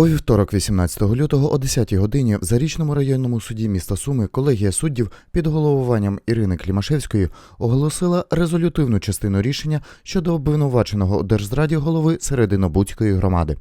У вівторок, 18 лютого, о 10 годині в Зарічному районному суді міста Суми колегія суддів під головуванням Ірини Клімашевської оголосила резолютивну частину рішення щодо обвинуваченого у держзраді голови Серединобудської громади.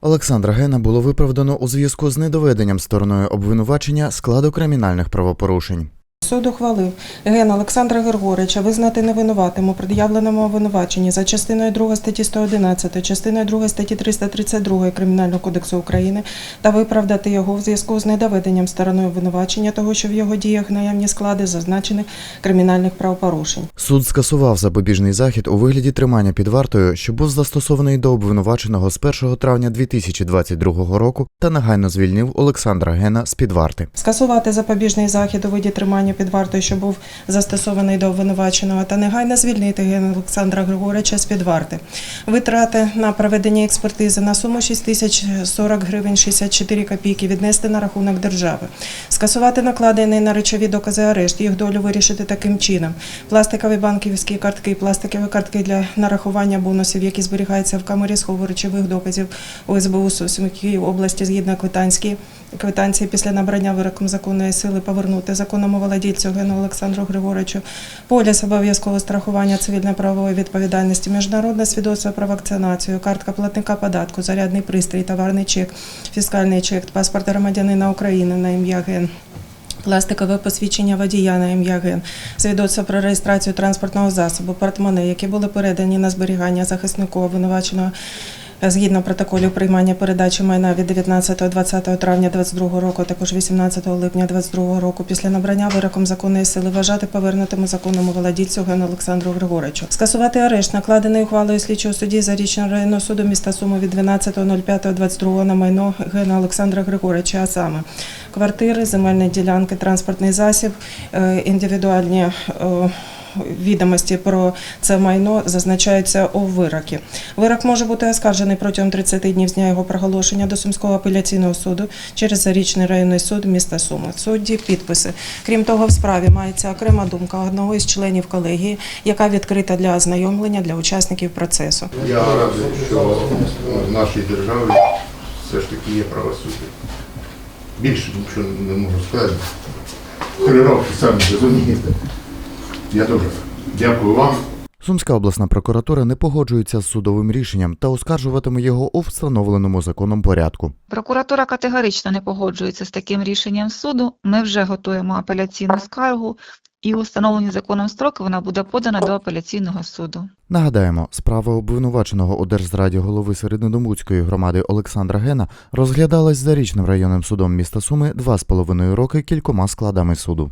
Олександра Гена було виправдано у зв'язку з недоведенням стороною обвинувачення складу кримінальних правопорушень. Суд ухвалив Ген Олександра Григорича визнати невинуватим у пред'явленому обвинуваченні за частиною 2 статті 111, частиною 2 статті 332 Кримінального кодексу України та виправдати його в зв'язку з недоведенням стороною обвинувачення того, що в його діях наявні склади зазначених кримінальних правопорушень. Суд скасував запобіжний захід у вигляді тримання під вартою, що був застосований до обвинуваченого з 1 травня 2022 року, та негайно звільнив Олександра Гена з під варти. Скасувати запобіжний захід у виді тримання під вартою, що був застосований до обвинуваченого, та негайно звільнити Гена Олександра Григорича з під варти. Витрати на проведення експертизи на суму 6 тисяч 40 гривень 64 копійки віднести на рахунок держави. Скасувати накладений на речові докази арешт, їх долю вирішити таким чином. Пластикові банківські картки, пластикові картки для нарахування бонусів, які зберігаються в камері схову речових доказів ОСБУ Сумській області згідно квитанській квитанції після набрання вироком законної сили повернути законному володільцю Гену Олександру Григоровичу поліс обов'язкового страхування цивільно-правової відповідальності, міжнародне свідоцтво про вакцинацію, картка платника податку, зарядний пристрій, товарний чек, фіскальний чек, паспорт громадянина України на ім'я Ген. Пластикове посвідчення водія на ім'я Ген, свідоцтво про реєстрацію транспортного засобу, портмоне, які були передані на зберігання захиснику обвинуваченого згідно протоколів приймання передачі майна від 19-20 травня 22 року, також 18 липня 22 року, після набрання вироком законної сили вважати повернутому законному володільцю Гену Олександру Григоричу. Скасувати арешт, накладений ухвалою слідчого судді Зарічного районного суду міста Суми від 12.05.22 на майно Гена Олександра Григорича, а саме квартири, земельні ділянки, транспортний засіб, е, індивідуальні е, відомості про це майно зазначаються у вирокі. Вирок може бути оскаржений протягом 30 днів з дня його проголошення до Сумського апеляційного суду через Зарічний районний суд міста Суми. Судді підписи. Крім того, в справі мається окрема думка одного із членів колегії, яка відкрита для ознайомлення для учасників процесу. Я радий, що в нашій державі все ж таки є правосуддя. Більше нічого не можу сказати. Три роки самі розумієте. Я дуже дякую вам. Сумська обласна прокуратура не погоджується з судовим рішенням та оскаржуватиме його у встановленому законом порядку. Прокуратура категорично не погоджується з таким рішенням суду. Ми вже готуємо апеляційну скаргу, і у встановлені законом строки вона буде подана до апеляційного суду. Нагадаємо, справа обвинуваченого у держзраді голови Серединомуцької громади Олександра Гена розглядалась зарічним районним судом міста Суми два з половиною роки кількома складами суду.